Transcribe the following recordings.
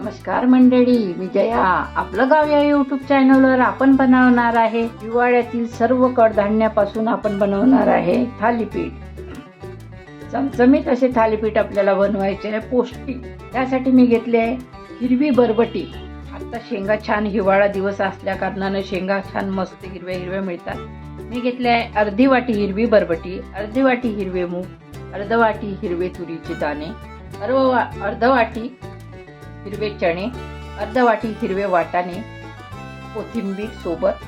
नमस्कार मंडळी मी जया. आपलं गाव या युट्यूब चॅनलवर आपण बनवणार आहे. हिवाळ्यातील सर्व कडधान्यापासून आपण बनवणार आहे थालीपीठ. चमचमीत असे थालीपीठ आपल्याला बनवायचे आहे पौष्टिक. त्यासाठी मी घेतले आहे हिरवी बरबटी. आता शेंगा छान हिवाळा दिवस असल्या कारणानं शेंगा छान मस्त हिरव्या हिरव्या मिळतात. मी घेतले आहे अर्धी वाटी हिरवी बरबटी अर्धी वाटी हिरवे मूग अर्ध वाटी हिरवे तुरीचे दाणे अर्ध वा अर्ध वाटी हिरवे चणे अर्ध वाटी हिरवे वाटाणे कोथिंबीर सोबत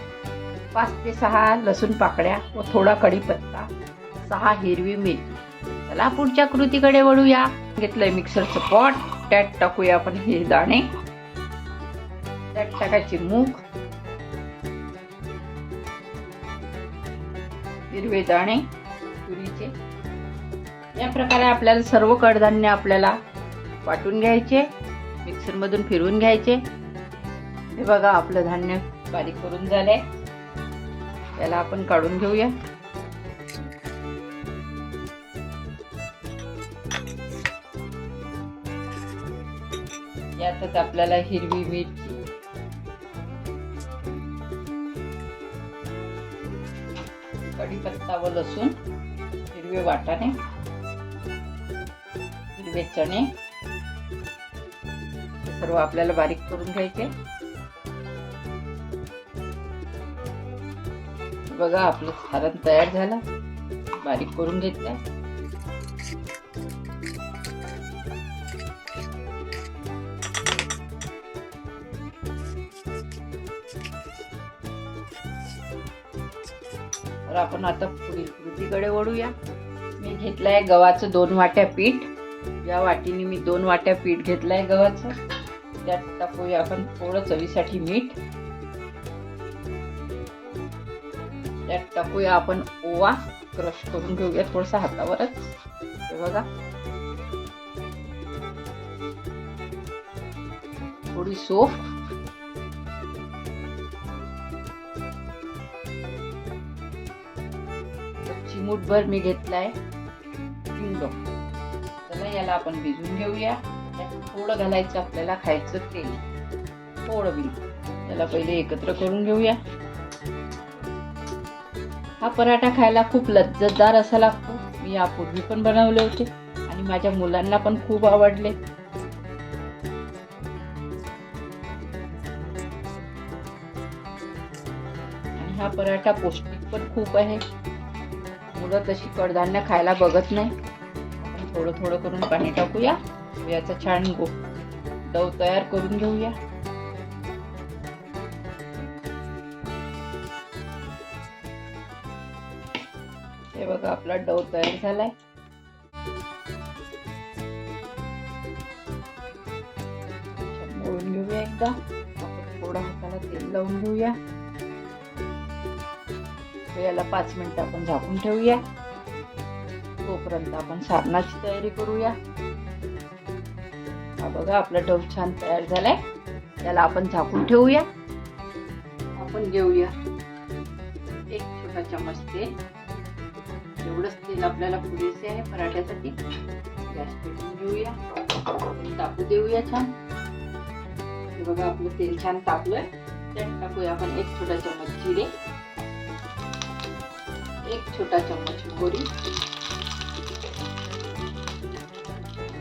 पाच ते सहा लसूण पाकळ्या व थोडा कढीपत्ता सहा हिरवी मिरची चला पुढच्या कृतीकडे वळूया. घेतलंय मिक्सरचं पॉट त्यात टाकूया आपण हे दाणे. त्यात टाकायची मूग. हिरवे दाणे तुरीचे. या प्रकारे आपल्याला सर्व कडधान्य आपल्याला वाटून घ्यायचे. मिक्सरमधून फिरवून घ्यायचे. हे बघा आपलं धान्य बारीक करून झालंय. त्याला आपण काढून घेऊया. यातच आपल्याला हिरवी मिरची. कढीपत्ता व लसूण हिरवे वाटाणे हिरवे चणे सर्व आपल्याला बारीक करून घ्यायचे. बघा आपलं सारण तयार झालं. बारीक करून घेतलं. तर आपण आता पुढील कृतीकडे वळूया. मी घेतलंय गव्हाचं दोन वाट्या पीठ. या वाटीने मी दोन वाट्या पीठ घेतलंय गव्हाचं. त्यात टाकूया आपण थोडं चवीसाठी मीठ. त्यात टाकूया आपण ओवा. क्रश करून घेऊया थोडसा हातावरच. हे बघा. थोडी सोफ. चिमूटभर मी घेतलाय. हिंग चला याला आपण भिजून घेऊया. थोडं घालायचं आपल्याला खायचं तेल थोडं बी त्याला पहिले एकत्र करून घेऊया. हा पराठा खायला खूप लज्जतदार असा लागतो. मी यापूर्वी पण बनवले होते आणि माझ्या मुलांना पण खूप आवडले. आणि हा पराठा पौष्टिक पण खूप आहे. मुलं तशी कडधान्य खायला बघत नाही. थोडं थोडं करून पाणी टाकूया. याचा छान गो डव तयार करून घेऊया. हे बघा आपला डव तयार झालाय. मळून घेऊया एकदा. आपण हाताला तेल लावून घेऊया. याला पाच मिनिटं आपण झाकून ठेवूया. तोपर्यंत आपण सारणाची तयारी करूया. हा बघा आपला डव छान तयार झालाय. त्याला आपण झाकून ठेवूया. आपण घेऊया. एक छोटा चमच तेल. एवढंच तेल आपल्याला पुरेसे आहे पराठ्यासाठी. गॅस पेटून घेऊया. तेल तापू देऊया छान. हे बघा आपलं तेल छान तापलंय. त्यात टाकूया आपण एक छोटा चमच जिरे. एक छोटा चम्मच मोहरी.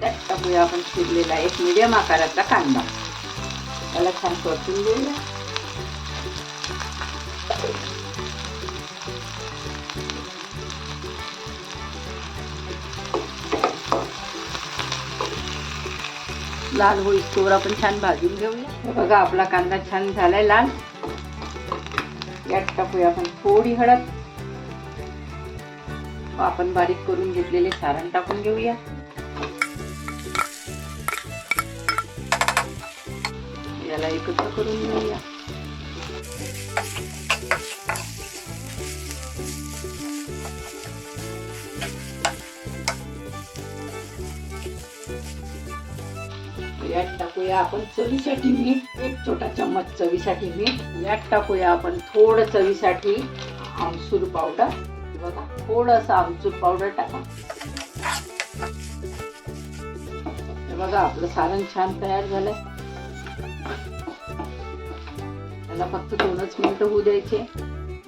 त्यात टाकूया आपण चिरलेला एक मिडियम आकाराचा कांदा. त्याला छान परतून घेऊया. लाल होईस्तोवर आपण छान भाजून घेऊया. बघा आपला कांदा छान झालाय लाल. यात टाकूया आपण थोडी हळद. आपण बारीक करून घेतलेले सारण टाकून घेऊया. याला एकत्र करून घेऊया. यात टाकूया आपण चवीसाठी मीठ एक छोटा चम्मच चवीसाठी मीठ. यात टाकूया आपण थोडं चवीसाठी आमसूर पावडर. बघा थोडंसं आमचूर पावडर टाका. बघा आपलं सारण छान तयार झालंय. याला फक्त दोनच मिनिटं होऊ द्यायचे.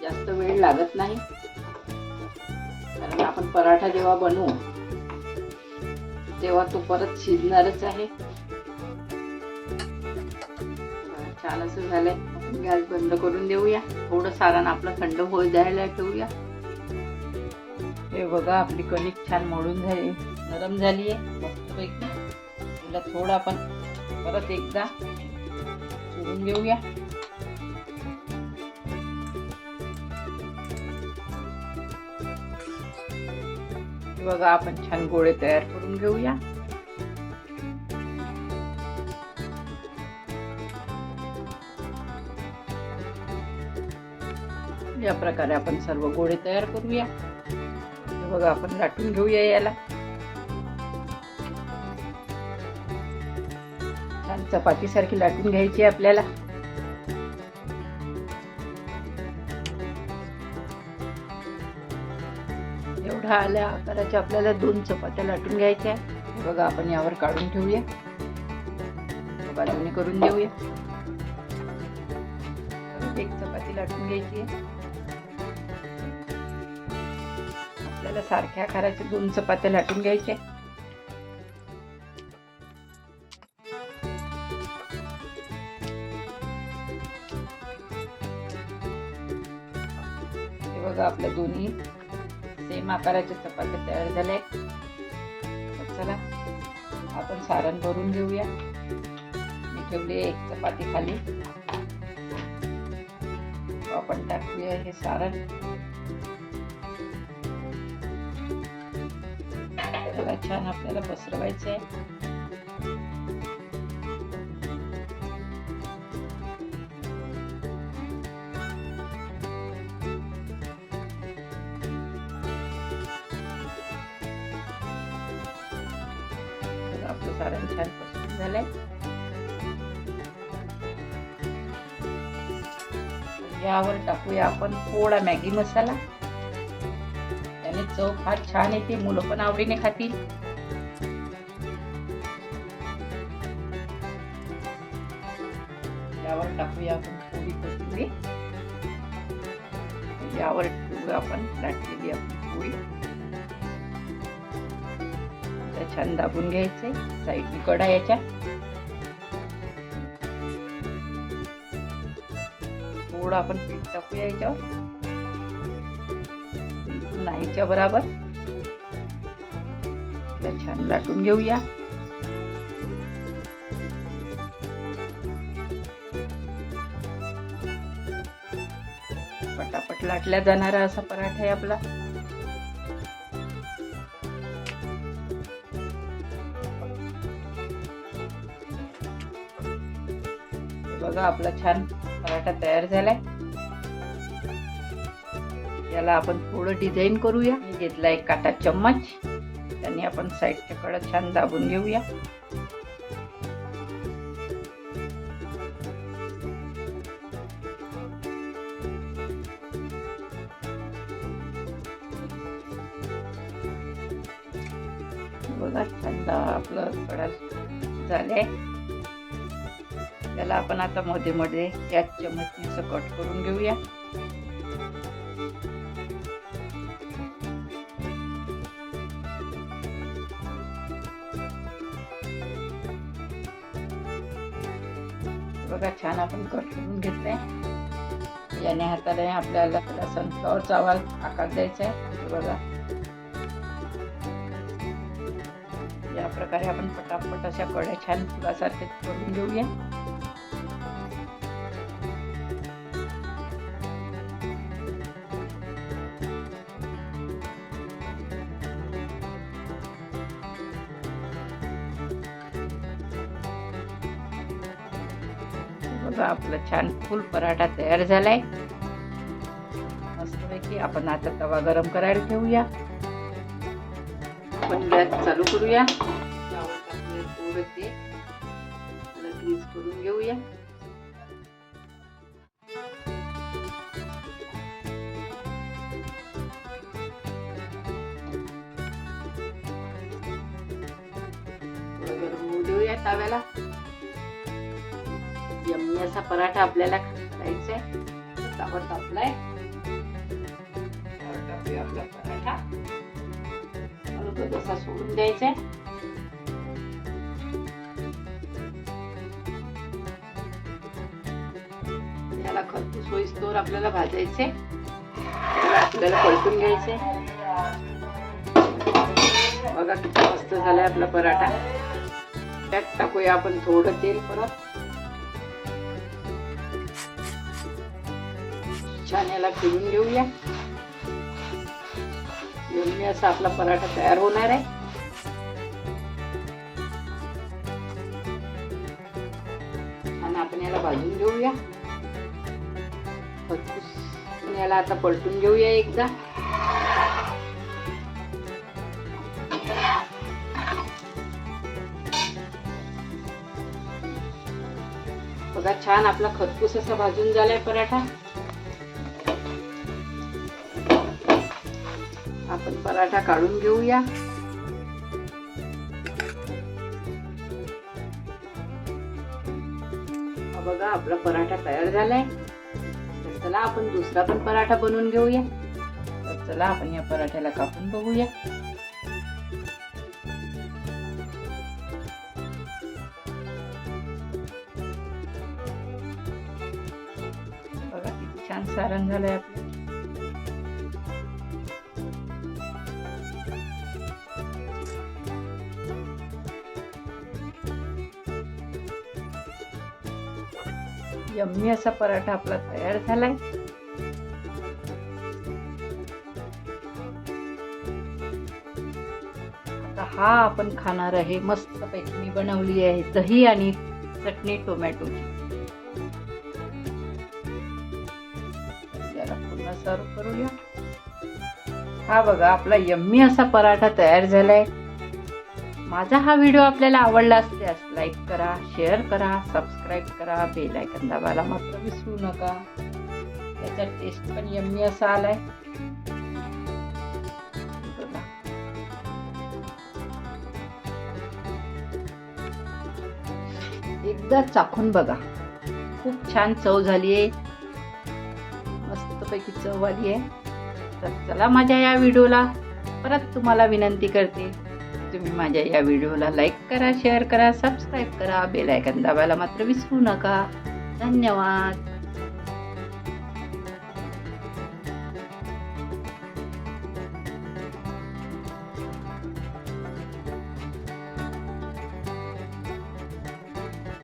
जास्त वेळ लागत नाही. कारण आपण पराठा जेव्हा बनवू तेव्हा तो परत शिजणारच आहे. छान असं झालंय. गॅस बंद करून देऊया. थोडं सारण आपलं थंड होत द्यायला ठेवूया. हे बघा आपली कणिक छान मळून झाली. नरम झाली आहे. मस्तपैकी. तिला थोडं आपण परत एकदा चुरून घेऊया बघा आपण छान गोळे तयार करून घेऊया. या प्रकारे आपण सर्व गोळे तयार करूया. बघा आपण लाटून घेऊया याला. छान चपाती सारखी लाटून घ्यायची आहे आपल्याला. ह्या आल्या आकाराच्या आपल्याला दोन चपात्या लाटून घ्यायच्या बघा आपण यावर काढून ठेवूया. बाजूने करून देऊया एक चपाती लाटून घ्यायची आपल्याला सारख्या आकाराच्या दोन चपात्या लाटून घ्यायच्या बघा आपल्या दोन्ही माकाराच्या चपात्या तयार झाल्या चला आपण सारण भरून घेऊया. मी ठेवली एक चपाती खाली. आपण टाकूया हे सारण. त्याला छान आपल्याला पसरवायचं आहे यावर टाकूया आपण थोडा मॅगी मसाला. त्याने चव फार छान येते मुलं पण आवडीने खातील. यावर टाकूया आपण थोडी कोथिंबीर. यावर ठेवू आपण लाटलेली आपली पोळी. छान दाबून घ्यायचे साईडनी कडा याच्या. थोडं आपण पीठ टाकूया याच्यावर. नाहीच्या बराबर. छान लाटून घेऊया. पटापट लाटल्या जाणारा असा पराठा आहे आपला. बघा आपला छान पराठा तयार झालाय. याला आपण थोडं डिझाईन करूया. मी घेतला एक काटा चम्मच. त्याने आपण साईडच्या कडा छान दाबून घेऊया. बघा छान आपलं कडा झालंय. त्याला आपण आता मध्ये मध्ये या चमचनीचं कट करून घेऊया. बघा छान आपण कट करून घेतलंय. याने हाताने आपल्याला सनफ्लॉवर चावाल आकार द्यायचा आहे. बघा. या प्रकारे आपण पटापट अशा कड्या छान फुलासारखे करून घेऊया. बघा आपला छान फुल पराठा तयार झालाय. मस्तपैकी आपण आता तवा गरम करायला ठेवूया. आपण गॅस चालू करूया. थोडं ते ग्रीस करून घेऊया. गरम होऊ देऊया तव्याला. याचा पराठा आपल्याला खायचा आहे. ताबड तापलाय. आपला पराठा. तसा सोडून द्यायचा आहे. याला खरपूस होईस्तोवर आपल्याला भाजायचे आपल्याला पलटून घ्यायचे बघा किती मस्त झालाय आपला पराठा. त्यात टाकूया आपण थोडं तेल परत. छान याला फिरून घेऊया. घेऊन असा आपला पराठा तयार होणार आहे. आणि आपण याला भाजून घेऊया. याला आता पलटून घेऊया एकदा. बघा छान आपला खतपूस असा भाजून झालाय पराठा. आपण पराठा काढून घेऊया. बघा आपला पराठा तयार झालाय. तर चला आपण दुसरा पण पराठा बनवून घेऊया. तर चला आपण या पराठ्याला कापून बघूया. बघा किती छान सारण झालंय आपलं. यम्मी असा पराठा आपला तयार झालाय. आता हा आपण खाणार आहे मस्त पैकी मी बनवली आहे दही आणि चटणी टोमॅटोची पुन्हा सर्व करूया. हा बघा आपला यम्मी असा पराठा तयार झालाय. माझा हा व्हिडिओ आपल्याला आवडला असल्यास लाईक करा शेअर करा सबस्क्राईब करा बेल आयकन दाबायला मात्र विसरू नका. त्याचा टेस्ट पण यम्मी असा आलाय. एकदा चाखून बघा. खूप छान चव झाली आहे मस्तपैकी चव आली आहे तर चला माझ्या या व्हिडिओला परत तुम्हाला विनंती करते. तुम्ही माझ्या या व्हिडिओला लाईक करा शेअर करा सबस्क्राईब करा बेल आयकन दाबायला मात्र विसरू नका. धन्यवाद.